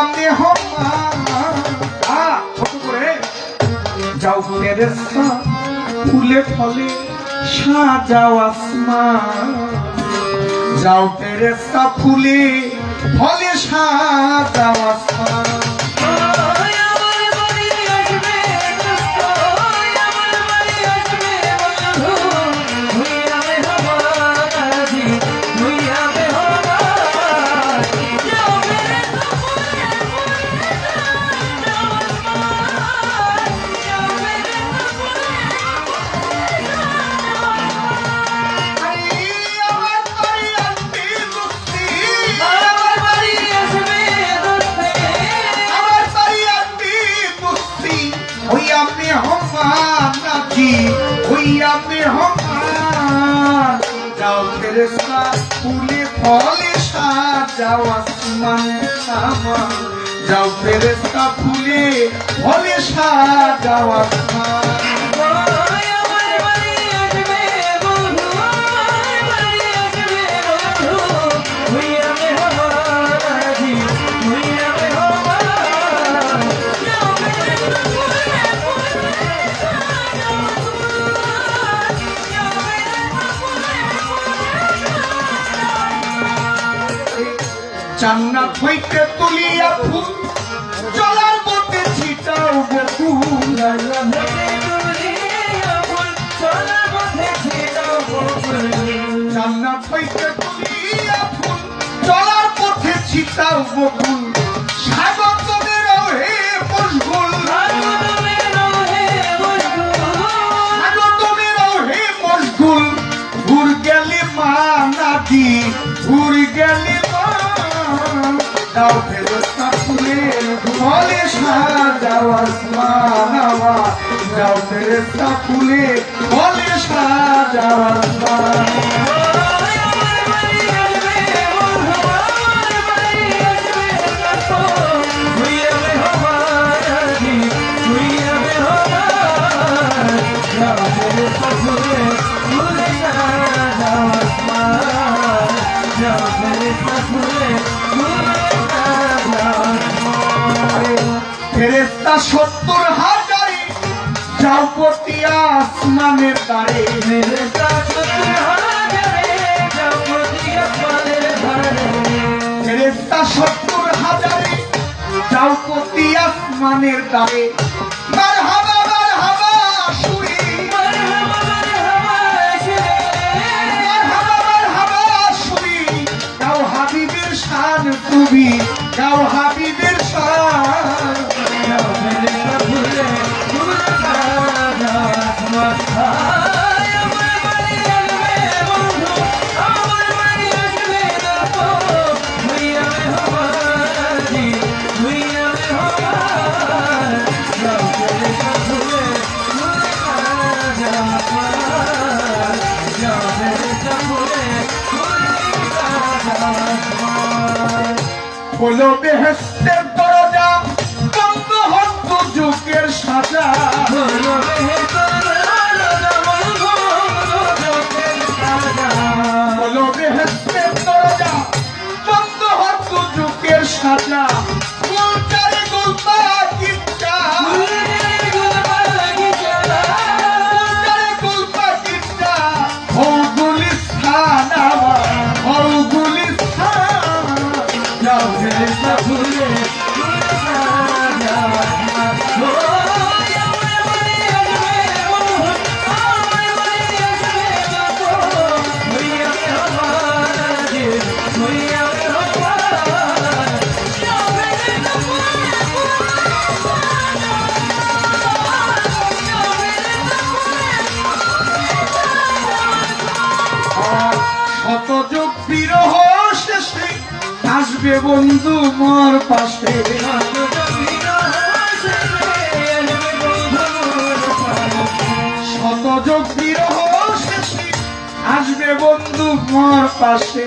কামে ছোট করে। যাও মেরের ফুলে ফলে সাজাও আসমান। যাও পেরেস্তা ফুলে ফলে সাজাও আসমান। ওই আপনি হমান যাও ফেরেস্তা ফুলে ফলে সাজাও আসমান আমার যাও ফেরেস্তা ফুলে ফলে সাজাও আসমান। জান্নাত হইতে তুলিয়া ফুল। চলার পথে ছিটাও বকুল জান্নাত হইতে তুলিয়া ফুল। চলার পথে ছিটাও বকুল দাও ফেরস্তা ফুলে ফলে সাজাও আসমান আমার দাও ফেরস্তা ফুলে ফলে সাজাও আসমান ফেরেস্তা সত্তর হাজারে যাও প্রতি আসমানের ফেরেস্তা সত্তর হাজারে যাও প্রতি আসমানের দ্বারে। হলো বেহেস্তের দরজা বন্ধ হত যুগের সাজা। যাও ফেরেস্তা আসবে বন্ধু মোর পাশে। শতযুগ বিরহ শেষে আসবে বন্ধু মোর পাশে।